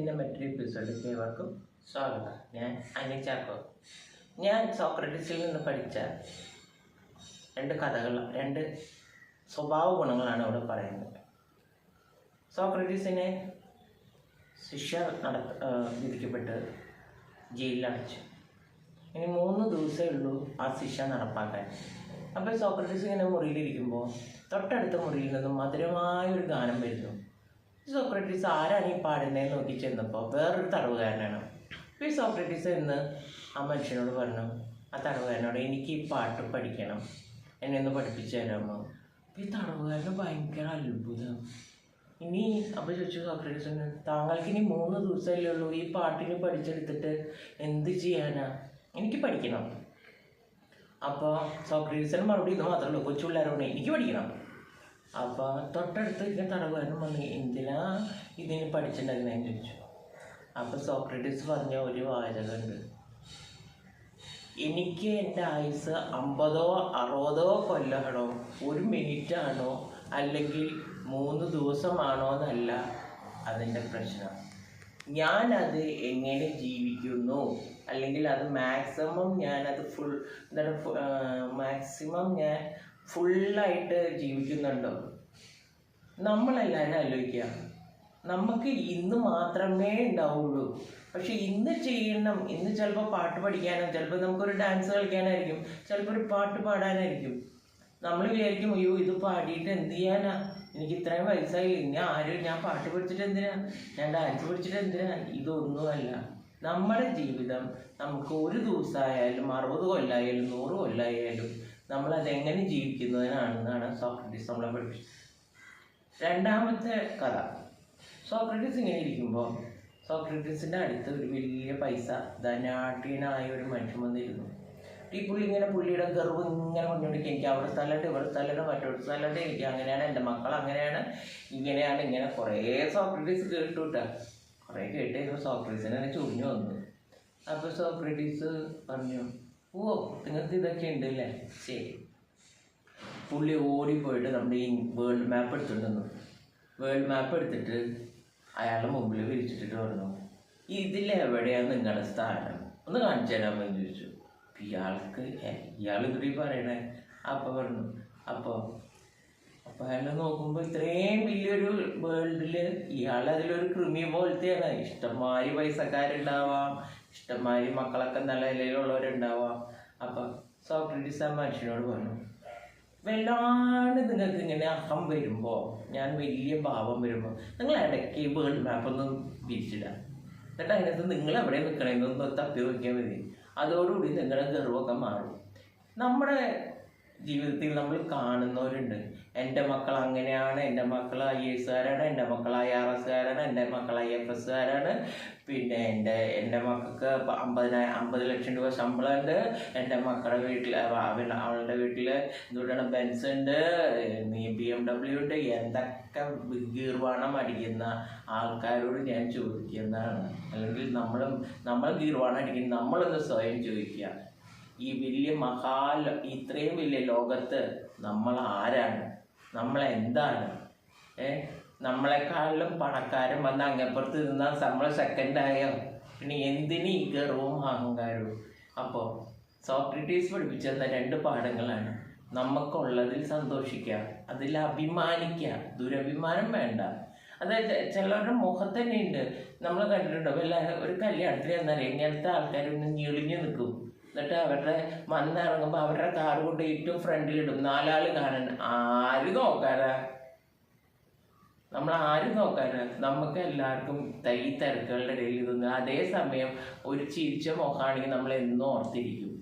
ജാലത്തിന്റെ മറ്റൊരു എപ്പിസോഡിലേക്ക് ഏവർക്കും സ്വാഗതം. ഞാൻ അനി ചാക്കോ. ഞാൻ സോക്രട്ടീസിൽ നിന്ന് പഠിച്ച രണ്ട് കഥകൾ രണ്ട് സ്വഭാവ ഗുണങ്ങളാണ് ഇവിടെ പറയുന്നത്. സോക്രട്ടീസിനെ ശിക്ഷ നട വിധിക്കപ്പെട്ട് ജയിലിലടച്ചു. ഇനി മൂന്ന് ദിവസമേ ഉള്ളൂ ആ ശിക്ഷ നടപ്പാക്കാൻ. അപ്പോൾ സോക്രട്ടീസ് ഇങ്ങനെ മുറിയിലിരിക്കുമ്പോൾ തൊട്ടടുത്ത മുറിയിൽ നിന്നും മധുരമായ ഒരു ഗാനം വരുന്നു. സോക്രട്ടീസ് ആരാണ് ഈ പാടുന്നതെന്ന് നോക്കി ചെന്നപ്പോൾ വേറൊരു തടവുകാരനാണ്. ഈ സോക്രട്ടീസ് എന്ന് ആ മനുഷ്യനോട് പറഞ്ഞു ആ തടവുകാരനോട് എനിക്ക് ഈ പാട്ട് പഠിക്കണം. എന്നെ ഒന്ന് പഠിപ്പിച്ചു തരാമോ? ഈ തടവുകാരന് ഭയങ്കര അത്ഭുതം. ഇനി അപ്പോൾ ചോദിച്ചു സോക്രട്ടീസ് താങ്കൾക്ക് ഇനി മൂന്ന് ദിവസമല്ലേ ഉള്ളൂ ഈ പാട്ടിന് പഠിച്ചെടുത്തിട്ട് എന്ത് ചെയ്യാനാ? എനിക്ക് പഠിക്കണം. അപ്പോൾ സോക്രട്ടീസിന് മറുപടി ഇത് മാത്രമേ ഉള്ളൂ. കൊച്ചു പിള്ളേരോട് എനിക്ക് പഠിക്കണം. അപ്പോൾ തൊട്ടടുത്ത് ഇങ്ങനെ തടവുകാരൻ വന്ന് എന്തിനാ ഇതിന് പഠിച്ചിട്ടുണ്ടായിരുന്നതെന്ന് ചോദിച്ചു. അപ്പോൾ സോക്രട്ടീസ് പറഞ്ഞ ഒരു വാചകമുണ്ട്. എനിക്ക് എന്റെ ആയുസ് അമ്പതോ അറുപതോ കൊല്ലമാണോ? ഒരു മിനിറ്റ് ആണോ അല്ലെങ്കിൽ മൂന്ന് ദിവസമാണോ എന്നല്ല അതിന്റെ പ്രശ്നം. ഞാനത് എങ്ങനെ ജീവിക്കുന്നു? അല്ലെങ്കിൽ അത് മാക്സിമം ഞാനത് ഫുൾ എന്താണ് മാക്സിമം ഞാൻ ഫുള്ളായിട്ട് ജീവിക്കുന്നുണ്ടോ? നമ്മളെല്ലാവരും ആലോചിക്കുക. നമുക്ക് ഇന്ന് മാത്രമേ ഉണ്ടാവുള്ളൂ. പക്ഷെ ഇന്ന് ചെയ്യണം. ഇന്ന് ചിലപ്പോൾ പാട്ട് പഠിക്കാനോ ചിലപ്പോൾ നമുക്കൊരു ഡാൻസ് കളിക്കാനായിരിക്കും ചിലപ്പോൾ ഒരു പാട്ട് പാടാനായിരിക്കും. നമ്മൾ വിചാരിക്കും അയ്യോ ഇത് പാടിയിട്ട് എന്ത് ചെയ്യാനാ? എനിക്ക് ഇത്രയും വയസ്സായി. ഇനി ആരും ഞാൻ പാട്ട് പഠിച്ചിട്ട് എന്തിനാ? ഞാൻ ഡാൻസ് പഠിച്ചിട്ട് എന്തിനാ? ഇതൊന്നുമല്ല. നമ്മുടെ ജീവിതം നമുക്ക് ഒരു ദിവസമായാലും അറുപത് കൊല്ലമായാലും നൂറ് കൊല്ലമായാലും നമ്മളതെങ്ങനെ ജീവിക്കുന്നതിനാണെന്നാണ് സോക്രട്ടീസ് നമ്മളെ പഠിപ്പിച്ചത്. രണ്ടാമത്തെ കഥ. സോക്രട്ടീസ് ഇങ്ങനെ ഇരിക്കുമ്പോൾ സോക്രട്ടീസിന്റെ അടുത്ത് ഒരു വലിയ പൈസ ധനാട്ടീനായ ഒരു മനുഷ്യൻ വന്നിരുന്നു. ഈ പുള്ളി ഇങ്ങനെ പുള്ളിയുടെ ഗർവ് ഇങ്ങനെ കൊണ്ടുകൊണ്ടിരിക്കും എനിക്ക് അവിടെ സ്ഥലമുണ്ട് ഇവിടെ സ്ഥലമുണ്ട് മറ്റൊരു സ്ഥലമുണ്ട് എനിക്ക് അങ്ങനെയാണ് എന്റെ മക്കൾ അങ്ങനെയാണ് ഇങ്ങനെയാണ് ഇങ്ങനെ കുറേ സോക്രട്ടീസ് കേട്ടു കേട്ടാ. കുറേ കേട്ട് കഴിയുമ്പോൾ സോക്രട്ടീസിനെ ചുരിഞ്ഞു വന്നു. അപ്പോൾ സോക്രട്ടീസ് പറഞ്ഞു ഓ നിങ്ങൾക്ക് ഇതൊക്കെ ഉണ്ട് അല്ലേ? ശരി. പുള്ളി ഓടിപ്പോയിട്ട് നമ്മുടെ ഈ വേൾഡ് മാപ്പ് എടുത്തിട്ട് വന്നു. വേൾഡ് മാപ്പ് എടുത്തിട്ട് അയാളുടെ മുമ്പിൽ വിരിച്ചിട്ടിട്ട് പറഞ്ഞു ഇതിലെവിടെയാണ് നിങ്ങളുടെ സ്ഥാനം? ഒന്ന് കാണിച്ചു തരാമോ എന്ന് ചോദിച്ചു. ഇയാൾക്ക് "ഏ, ഇയാൾ ഇതിൽ പറയണേ. അപ്പം പറഞ്ഞു അപ്പോൾ അപ്പോൾ അയാൾ നോക്കുമ്പോൾ ഇത്രയും വലിയൊരു വേൾഡിൽ ഇയാൾ അതിലൊരു കൃമി പോലത്തെയാണ്. ഇഷ്ടംമാതിരി പൈസക്കാരുണ്ടാവാം. ഇഷ്ടംമാതിരി മക്കളൊക്കെ നല്ല നിലയിലുള്ളവരുണ്ടാവാം അപ്പം സോക്രട്ടീസ് ആ മനുഷ്യനോട് പറഞ്ഞു വല്ലാണ്ട് നിങ്ങൾക്ക് ഇങ്ങനെ അഹം വരുമ്പോൾ ഞാൻ വലിയ ഭാവം വരുമ്പോൾ നിങ്ങൾ ഇടയ്ക്ക് വേൾഡ് മാപ്പ് ഒന്ന് വിരിച്ചിടാം. എന്നിട്ട് അതിനകത്ത് നിങ്ങൾ എവിടെ നിൽക്കണമെന്നൊന്ന് തപ്പി നോക്കിയാൽ മതി. അതോടുകൂടി നിങ്ങളുടെ ഗർവമൊക്കെ മാറും. നമ്മുടെ ജീവിതത്തിൽ നമ്മൾ കാണുന്നവരുണ്ട്. എന്റെ മക്കൾ അങ്ങനെയാണ് എന്റെ മക്കൾ ഐ എസുകാരാണ് എന്റെ മക്കൾ ഐ ആർ എസുകാരാണ് എന്റെ മക്കൾ ഐ എഫ് എസുകാരാണ് പിന്നെ എന്റെ എന്റെ മക്കൾക്ക് അമ്പതിനായിരം അമ്പത് ലക്ഷം രൂപ ശമ്പളമുണ്ട്. എന്റെ മക്കളുടെ വീട്ടിൽ അവളുടെ വീട്ടിൽ എന്തുകൊണ്ടാണ് ബെൻസ് ഉണ്ട് ബി എം ഡബ്ല്യു ഉണ്ട്. എന്തൊക്കെ ഗീർവാണം അടിക്കുന്ന ആൾക്കാരോട് ഞാൻ ചോദിക്കുന്നതാണ്. അല്ലെങ്കിൽ നമ്മളും നമ്മൾ ഗീർവാണം അടിക്കുന്ന നമ്മളൊന്ന് സ്വയം ചോദിക്കുക. ഈ വലിയ മഹാൽ ഇത്രയും വലിയ ലോകത്ത് നമ്മൾ ആരാണ്? നമ്മൾ എന്താണ്? ഏ? നമ്മളെക്കാളിലും പണക്കാരൻ വന്ന് അങ്ങപ്പുറത്ത് നിന്നാൽ നമ്മൾ സെക്കൻഡായോ പിന്നെ എന്തിന് ഈ ഗർവവും അഹങ്കാരവും? അപ്പോൾ സോക്രട്ടീസ് പഠിപ്പിച്ചു തന്ന രണ്ട് പാഠങ്ങളാണ്. നമുക്കുള്ളതിൽ സന്തോഷിക്കുക അതിൽ അഭിമാനിക്കുക ദുരഭിമാനം വേണ്ട. അതായത് ചിലരുടെ മുഖത്ത് തന്നെ ഉണ്ട് നമ്മൾ കണ്ടിട്ടുണ്ടോ വല്ല ഒരു കല്യാണത്തിന് ചെന്നാൽ ഇങ്ങനത്തെ ആൾക്കാരൊന്നും ഞെളിഞ്ഞു നിൽക്കും എന്നിട്ട് അവരുടെ വന്നിറങ്ങുമ്പോൾ അവരുടെ കാർ കൊണ്ട് ഏറ്റവും ഫ്രണ്ടിലിടും നാലാൾ കാണാൻ ആര് നോക്കാനാ? നമ്മൾ ആരും നോക്കാനാ? നമുക്ക് എല്ലാവർക്കും ഈ തിരക്കുകളുടെ ഇടയിൽ ഇതൊന്നും അതേസമയം ഒരു ചിരിച്ച മുഖമാണെങ്കിൽ നമ്മൾ എന്നും ഓർത്തിരിക്കും.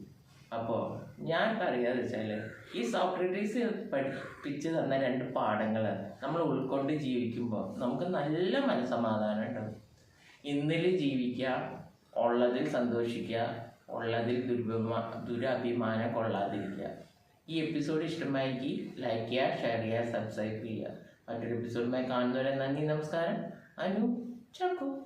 അപ്പോൾ ഞാൻ പറയാന്ന് വെച്ചാൽ ഈ സോക്രട്ടീസ് പഠിപ്പിച്ച് തന്ന രണ്ട് പാഠങ്ങൾ നമ്മൾ ഉൾക്കൊണ്ട് ജീവിക്കുമ്പോൾ നമുക്ക് നല്ല മനസ്സമാധാനം ഉണ്ടാവും. ഇന്നലെ ജീവിക്കുക ഉള്ളതിൽ സന്തോഷിക്കുക ഉള്ളതിൽ ദുരഭിമാ ദുരഭിമാനം കൊള്ളാതിരിക്കുക. ഈ എപ്പിസോഡ് ഇഷ്ടമായെങ്കിൽ ലൈക്ക് ചെയ്യുക ഷെയർ ചെയ്യുക സബ്സ്ക്രൈബ് ചെയ്യുക. മറ്റൊരു എപ്പിസോഡുമായി കാണുന്നവരെ നന്ദി നമസ്കാരം. അനു ചക്കു.